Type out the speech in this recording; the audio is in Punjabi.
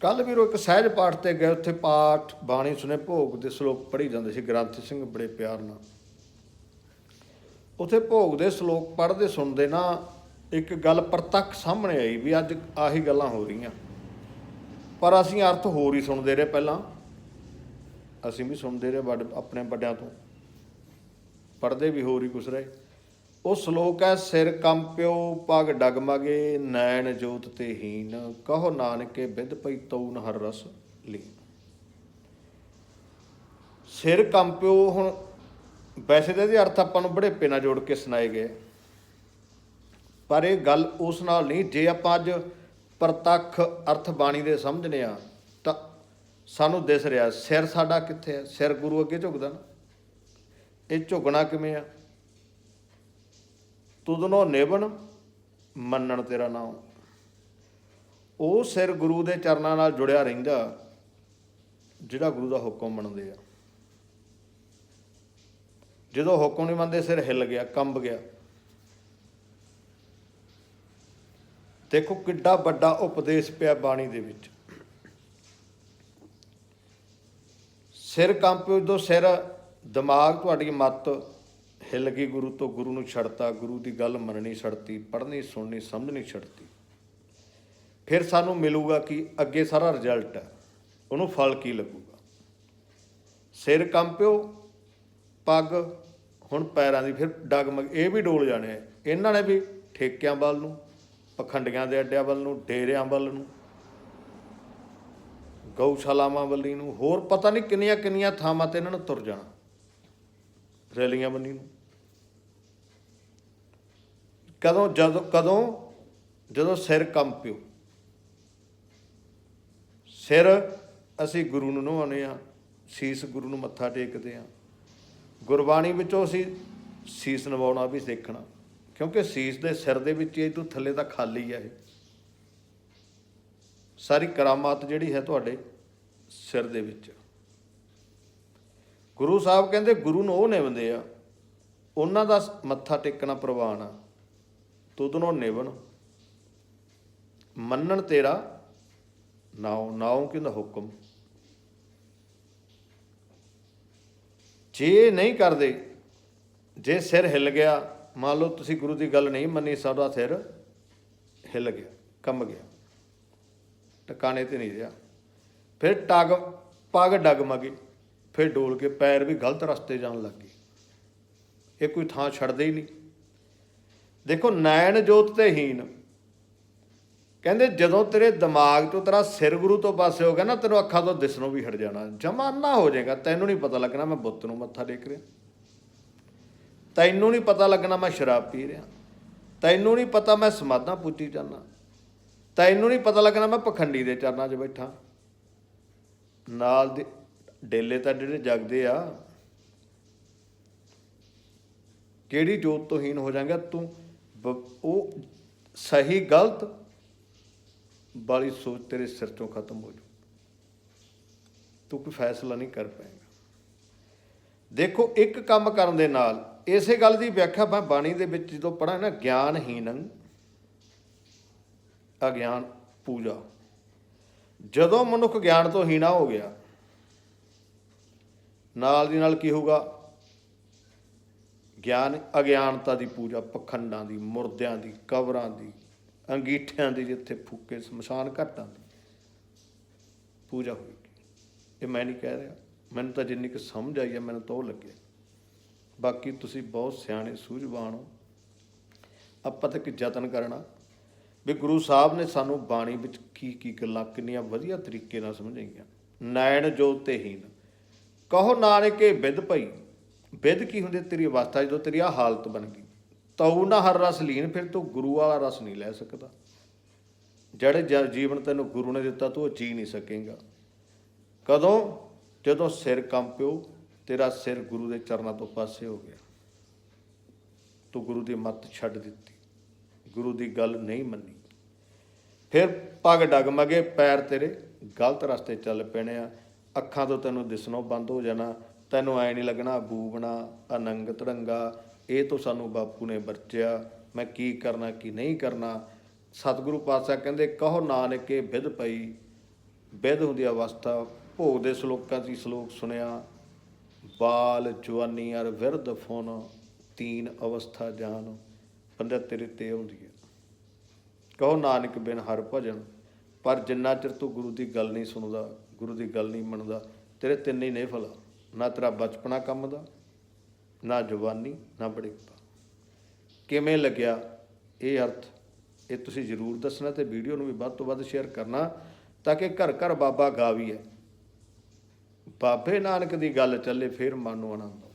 ਕੱਲ ਵੀਰੋ ਇੱਕ ਸਹਿਜ ਪਾਠ ਤੇ ਗਏ ਉੱਥੇ ਪਾਠ, ਬਾਣੀ ਸੁਨੇ ਭੋਗ ਦੇ ਸ਼ਲੋਕ ਪੜ੍ਹੀ ਜਾਂਦੇ ਸੀ, ਗ੍ਰੰਥ ਸਿੰਘ ਬੜੇ ਪਿਆਰ ਨਾਲ। ਉੱਥੇ ਭੋਗ ਦੇ ਸ਼ਲੋਕ ਪੜ੍ਹਦੇ ਸੁਣਦੇ ਨਾ, ਇੱਕ ਗੱਲ ਪ੍ਰਤੱਖ ਸਾਹਮਣੇ ਆਈ ਵੀ ਅੱਜ ਆਹੀ ਗੱਲਾਂ ਹੋ ਰਹੀਆਂ। ਪਰ ਅਸੀਂ ਅਰਥ ਹੋਰ ਹੀ ਸੁਣਦੇ ਰਹੇ ਪਹਿਲਾਂ। ਅਸੀਂ ਵੀ ਸੁਣਦੇ ਰਹੇ ਵੱਡ, ਆਪਣੇ ਵੱਡਿਆਂ ਤੋਂ। ਪੜ੍ਹਦੇ ਵੀ ਹੋਰ ਹੀ ਕੁਛ ਰਹੇ। ਉਹ ਸ਼ਲੋਕ ਹੈ ਸਿਰ ਕੰਪਿਓ, ਪਗ ਡਗਮਗੇ, ਨੈਣ ਜੋਤ ਤੇ ਹੀਨ, ਕਹੋ ਨਾਨਕੇ ਬਿੰਦ ਪਈ ਤਉ ਨ ਹਰ ਰਸ ਲੀ ਸਿਰ ਕੰਪਿਓ ਹੁਣ, ਵੈਸੇ ਤਾਂ ਇਹਦੇ ਅਰਥ ਆਪਾਂ ਨੂੰ ਬੜੇ ਨਾਲ ਜੋੜ ਕੇ ਸੁਣਾਏ ਗਏ। ਪਰ ਇਹ ਗੱਲ ਉਸ ਨਾਲ ਨਹੀਂ, ਜੇ ਆਪਾਂ ਅੱਜ ਪ੍ਰਤੱਖ ਅਰਥ ਬਾਣੀ ਦੇ ਸਮਝਨੇ ਆ, ਤਾਂ ਸਾਨੂੰ ਦਿਸ ਰਿਹਾ, ਸਿਰ ਸਾਡਾ ਕਿੱਥੇ ਹੈ ਸਿਰ ਗੁਰੂ ਅੱਗੇ ਝੁਕਦਾ ਨਾ। ਇਹ ਝੁਕਣਾ ਕਿਵੇਂ ਆ? ਤੁਧਨੋ ਨਿਵਨ ਮੰਨਣ ਤੇਰਾ ਨਾਮ ਉਹ ਸਿਰ ਗੁਰੂ ਦੇ ਚਰਨਾਂ ਨਾਲ ਜੁੜਿਆ ਰਹਿੰਦਾ, ਜਿਹੜਾ ਗੁਰੂ ਦਾ ਹੁਕਮ ਮੰਨਦੇ ਆ। ਜਦੋਂ ਹੁਕਮ ਨਹੀਂ ਮੰਨਦੇ, ਸਿਰ ਹਿੱਲ ਗਿਆ, ਕੰਬ ਗਿਆ। ਦੇਖੋ ਕਿੱਡਾ ਵੱਡਾ ਉਪਦੇਸ਼ ਪਿਆ ਬਾਣੀ ਦੇ ਵਿੱਚ। ਸਿਰ ਕੰਪਿਓ ਜਦੋਂ ਸਿਰ ਦਿਮਾਗ ਤੁਹਾਡੀ ਮੱਤ ਹਿੱਲ ਗਈ ਗੁਰੂ ਤੋਂ ਗੁਰੂ ਨੂੰ ਛੱਡਤਾ, ਗੁਰੂ ਦੀ ਗੱਲ ਮੰਨਣੀ ਛੱਡਤੀ, ਪੜ੍ਹਨੀ, ਸੁਣਨੀ, ਸਮਝਣੀ ਛੱਡਤੀ। ਫਿਰ ਸਾਨੂੰ ਮਿਲੂਗਾ ਕਿ ਅੱਗੇ ਸਾਰਾ ਰਿਜ਼ਲਟ ਹੈ, ਉਹਨੂੰ ਫਲ ਕੀ ਲੱਗੂਗਾ? ਸਿਰ ਕੰਪਿਓ, ਪੱਗ, ਹੁਣ ਪੈਰਾਂ ਦੀ ਫਿਰ ਡਗਮਗ, ਇਹ ਵੀ ਡੋਲ ਜਾਣੇ ਆ। ਇਹਨਾਂ ਨੇ ਵੀ ਠੇਕਿਆਂ ਵੱਲ ਨੂੰ, ਪਖੰਡੀਆਂ ਦੇ ਅੱਡਿਆਂ ਵੱਲ ਨੂੰ, ਡੇਰਿਆਂ ਵੱਲ ਨੂੰ, ਗਊਸ਼ਾਲਾਵਾਂ ਵੱਲੀ ਨੂੰ, ਹੋਰ ਪਤਾ ਨਹੀਂ ਕਿੰਨੀਆਂ ਕਿੰਨੀਆਂ ਥਾਵਾਂ ਤੇ ਇਹਨਾਂ ਨੂੰ ਤੁਰ ਜਾਣਾ। ਰੈਲੀਆਂ ਬੰਨੀ ਨੂੰ ਕਦੋਂ, ਜਦੋਂ ਕਦੋਂ, ਜਦੋਂ ਸਿਰ ਕੰਪਿਓ ਸਿਰ ਅਸੀਂ ਗੁਰੂ ਨੂੰ ਨਵਾਉਂਦੇ ਆ ਸੀਸ ਗੁਰੂ ਨੂੰ ਮੱਥਾ ਟੇਕਦੇ ਆ ਗੁਰਬਾਣੀ ਵਿੱਚੋਂ ਅਸੀਂ ਸੀਸ ਨਵਾਉਣਾ ਵੀ ਸਿੱਖਣਾ, ਕਿਉਂਕਿ ਸੀਸ ਦੇ ਸਿਰ ਦੇ ਵਿੱਚ ਇਹ ਤੋਂ ਥੱਲੇ ਤਾਂ ਖਾਲੀ ਆ ਇਹ। ਸਾਰੀ ਕਰਾਮਾਤ ਜਿਹੜੀ ਹੈ ਤੁਹਾਡੇ ਸਿਰ ਦੇ ਵਿੱਚ। ਗੁਰੂ ਸਾਹਿਬ ਕਹਿੰਦੇ ਗੁਰੂ ਨੂੰ ਉਹ ਨਿਵੰਦੇ ਆ। ਉਹਨਾਂ ਦਾ ਮੱਥਾ ਟੇਕਣਾ ਪ੍ਰਵਾਨ ਆ। ਤੁਧਨੋਂ ਨਿਵਣ। ਮੰਨਣ ਤੇਰਾ ਨਾਉ ਨਾਉ ਕਹਿੰਦਾ ਹੁਕਮ। ਜੇ ਨਹੀਂ ਕਰਦੇ, ਜੇ ਸਿਰ ਹਿੱਲ ਗਿਆ, ਮੰਨ ਲਓ ਤੁਸੀਂ ਗੁਰੂ ਦੀ ਗੱਲ ਨਹੀਂ ਮੰਨੀ, ਸਾਡਾ ਸਿਰ ਹਿੱਲ ਗਿਆ, ਕੰਬ ਗਿਆ। ਟਿਕਾਣੇ ਤੇ ਨਹੀਂ ਰਿਹਾ। ਫਿਰ ਟਗ, ਪਗ ਡਗਮਗੇ। ਫਿਰ ਡੋਲ ਕੇ ਪੈਰ ਵੀ ਗਲਤ ਰਸਤੇ ਜਾਣ ਲੱਗ ਗਏ। ਇਹ ਕੋਈ ਥਾਂ ਛੱਡਦੇ ਹੀ ਨਹੀਂ। ਦੇਖੋ, ਨੈਣ ਜੋਤ ਤੇ ਹੀਨ ਕਹਿੰਦੇ, ਜਦੋਂ ਤੇਰੇ ਦਿਮਾਗ ਤੋਂ ਤੇਰਾ ਸਿਰ ਗੁਰੂ ਤੋਂ ਪਾਸੇ ਹੋ ਗਿਆ ਨਾ, ਤੈਨੂੰ ਅੱਖਾਂ ਤੋਂ ਦਿਸਣੋਂ ਵੀ ਹਟ ਜਾਣਾ। ਜਮਾਨਾ ਹੋ ਜਾਏਗਾ। ਤੈਨੂੰ ਨਹੀਂ ਪਤਾ ਲੱਗਣਾ ਮੈਂ ਬੁੱਤ ਨੂੰ ਮੱਥਾ ਟੇਕ ਰਿਹਾ। ਤੈਨੂੰ ਨਹੀਂ ਪਤਾ ਲੱਗਣਾ ਮੈਂ ਸ਼ਰਾਬ ਪੀ ਰਿਹਾ। ਤੈਨੂੰ ਨਹੀਂ ਪਤਾ ਮੈਂ ਸਮਾਧਾਂ ਪੂਜੀ ਜਾਂਦਾ। ਤੈਨੂੰ ਨਹੀਂ ਪਤਾ ਲੱਗਣਾ ਮੈਂ ਪਖੰਡੀ ਦੇ ਚਰਨਾਂ 'ਚ ਬੈਠਾ। ਨਾਲ ਦੇ ਡੇਲੇ ਤਾਂ ਜਿਹੜੇ ਜਗਦੇ ਆ, ਕਿਹੜੀ ਜੋਤ ਤੋਂ ਹੀਨ ਹੋ ਜਾਏਗਾ? ਤੂੰ ਬ- ਉਹ ਸਹੀ ਗਲਤ ਵਾਲੀ ਸੋਚ ਤੇਰੇ ਸਿਰ ਤੋਂ ਖਤਮ ਹੋ ਜੂ। ਤੂੰ ਕੋਈ ਫੈਸਲਾ ਨਹੀਂ ਕਰ ਪਾਏਗਾ। ਦੇਖੋ, ਇੱਕ ਕੰਮ ਕਰਨ ਦੇ ਨਾਲ ਇਸੇ ਗੱਲ ਦੀ ਵਿਆਖਿਆ ਮੈਂ ਬਾਣੀ ਦੇ ਵਿੱਚ ਜਦੋਂ ਪੜਾਂ ਨਾ ਗਿਆਨਹੀਨੰ ਅਗਿਆਨ ਪੂਜਾ। ਜਦੋਂ ਮਨੁੱਖ ਗਿਆਨ ਤੋਂ ਹੀਣਾ ਹੋ ਗਿਆ ਨਾਲ ਦੀ ਨਾਲ ਕੀ ਹੋਊਗਾ? ਗਿਆਨ, ਅਗਿਆਨਤਾ ਦੀ ਪੂਜਾ, ਪਖੰਡਾਂ ਦੀ, ਮੁਰਦਿਆਂ ਦੀ, ਕਬਰਾਂ ਦੀ, ਅੰਗੀਠਿਆਂ ਦੀ ਜਿੱਥੇ ਫੂਕੇ ਸਮਸ਼ਾਨ ਘਾਟਾਂ ਦੀ ਪੂਜਾ ਹੋਏਗੀ ਇਹ ਮੈਂ ਨਹੀਂ ਕਹਿ ਰਿਹਾ। ਮੈਨੂੰ ਤਾਂ ਜਿੰਨੀ ਕੁ ਸਮਝ ਆਈ ਹੈ, ਮੈਨੂੰ ਤਾਂ ਉਹ ਲੱਗਿਆ। ਬਾਕੀ ਤੁਸੀਂ ਬਹੁਤ ਸਿਆਣੇ, ਸੂਝਵਾਨ ਹੋ। ਆਪਾਂ ਤਾਂ ਇੱਕ ਯਤਨ ਕਰਨਾ ਵੀ ਗੁਰੂ ਸਾਹਿਬ ਨੇ ਸਾਨੂੰ ਬਾਣੀ ਵਿੱਚ ਕੀ ਕੀ ਗੱਲਾਂ ਕਿੰਨੀਆਂ ਵਧੀਆ ਤਰੀਕੇ ਨਾਲ ਸਮਝਾਈਆਂ। ਨਾਇਣ ਜੋਤ ਤੇ ਹੀਨ। ਕਹੋ ਨਾਨਕੇ ਵਿਦ ਭਈ ਵਿਦ ਕੀ ਹੁੰਦੀ ਤੇਰੀ ਅਵਸਥਾ ਜਦੋਂ ਤੇਰੀ ਆ ਹਾਲਤ ਬਣ ਗਈ? ਤਉ ਨਾ ਹਰ ਰਸ ਲੀਨ, ਫਿਰ ਤੂੰ ਗੁਰੂ ਵਾਲਾ ਰਸ ਨਹੀਂ ਲੈ ਸਕਦਾ। ਜਿਹੜੇ ਜ- ਜੀਵਨ ਤੈਨੂੰ ਗੁਰੂ ਨੇ ਦਿੱਤਾ, ਤੂੰ ਉਹ ਜੀ ਨਹੀਂ ਸਕੇਗਾ। ਕਦੋਂ? ਜਦੋਂ ਸਿਰ ਕੰਪਿਓ, ਤੇਰਾ ਸਿਰ ਗੁਰੂ ਦੇ ਚਰਨਾਂ ਤੋਂ ਪਾਸੇ ਹੋ ਗਿਆ। ਤੂੰ ਗੁਰੂ ਦੀ ਮੱਤ ਛੱਡ ਦਿੱਤੀ। ਗੁਰੂ ਦੀ ਗੱਲ ਨਹੀਂ ਮੰਨੀ। ਫਿਰ ਪਗ ਡਗਮਗੇ ਪੈਰ ਤੇਰੇ, ਗਲਤ ਰਸਤੇ ਚੱਲ ਪੈਣੇ ਆ। ਅੱਖਾਂ ਤੋਂ ਤੈਨੂੰ ਦਿਸਣੋਂ ਬੰਦ ਹੋ ਜਾਣਾ, ਤੈਨੂੰ ਐ ਨਹੀਂ ਲੱਗਣਾ ਬੂਬਣਾ ਅਨੰਗ ਧੜੰਗਾ ਇਹ ਤੋਂ ਸਾਨੂੰ ਬਾਪੂ ਨੇ ਵਰਚਿਆ ਮੈਂ ਕੀ ਕਰਨਾ, ਕੀ ਨਹੀਂ ਕਰਨਾ। ਸਤਿਗੁਰੂ ਪਾਤਸ਼ਾਹ ਕਹਿੰਦੇ, ਕਹੋ ਨਾਨਕੇ ਵਿਦ ਪਈ, ਵਿਧ ਹੁੰਦੀ ਅਵਸਥਾ, ਭੋਗ ਦੇ ਸ਼ਲੋਕਾਂ 'ਚ ਸ਼ਲੋਕ ਸੁਣਿਆ। ਬਾਲ ਜਵਾਨੀ ਅਰ ਵਿਰਧ ਫੁਨ, ਤੀਨ ਅਵਸਥਾ ਜਾਨ, ਬੰਦਾ ਤੇਰੇ ਤੇ ਆਉਂਦੀ ਹੈ। ਕਹੋ ਨਾਨਕ ਬਿਨ ਹਰ ਭਜਨ, ਪਰ ਜਿੰਨਾ ਚਿਰ ਤੂੰ ਗੁਰੂ ਦੀ ਗੱਲ ਨਹੀਂ ਸੁਣਦਾ ਗੁਰੂ ਦੀ ਗੱਲ ਨਹੀਂ ਮੰਨਦਾ, ਤੇਰੇ ਤਿੰਨ ਹੀ ਨੇ ਫਲਾ, ਨਾ ਤੇਰਾ ਬਚਪਨਾ ਕੰਮ ਦਾ, ਨਾ ਜਵਾਨੀ, ਨਾ ਬੜੇਪਾ। ਕਿਵੇਂ ਲੱਗਿਆ ਇਹ ਅਰਥ? ਇਹ ਤੁਸੀਂ ਜ਼ਰੂਰ ਦੱਸਣਾ ਤੇ ਵੀਡੀਓ ਨੂੰ ਵੀ ਵੱਧ ਤੋਂ ਵੱਧ ਸ਼ੇਅਰ ਕਰਨਾ, ਤਾਂ ਕਿ ਘਰ ਘਰ ਬਾਬਾ ਗਾਵੀਏ। ਬਾਬੇ ਨਾਨਕ ਦੀ ਗੱਲ ਚੱਲੇ, ਫਿਰ ਮਨ ਨੂੰ ਆਨੰਦ। ਆਉਂਦਾ